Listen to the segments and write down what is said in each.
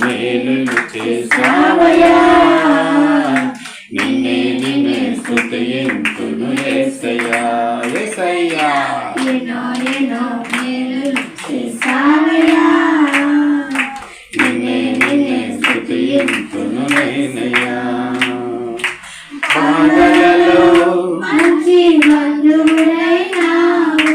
మేలులు చేసావయా నిన్నే నిన్నే స్థుతియంతును ఏసయ్యా ఏసయ్యా. ఎనో ఎనో మేలులు చేసావయా నిన్నే నిన్నే స్థుతియంతును నేనయ్యా బాధలలో మంచి బంధువులైనావు.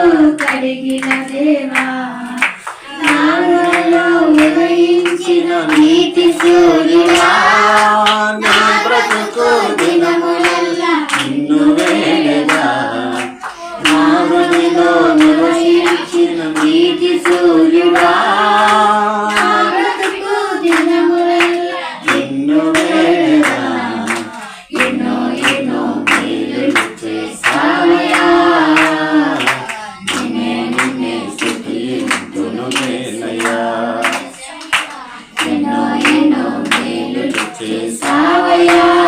వెలిగిన దేవా నాలో ఉదయించిన నీతి సూర్యుడు ಸಾವಯವ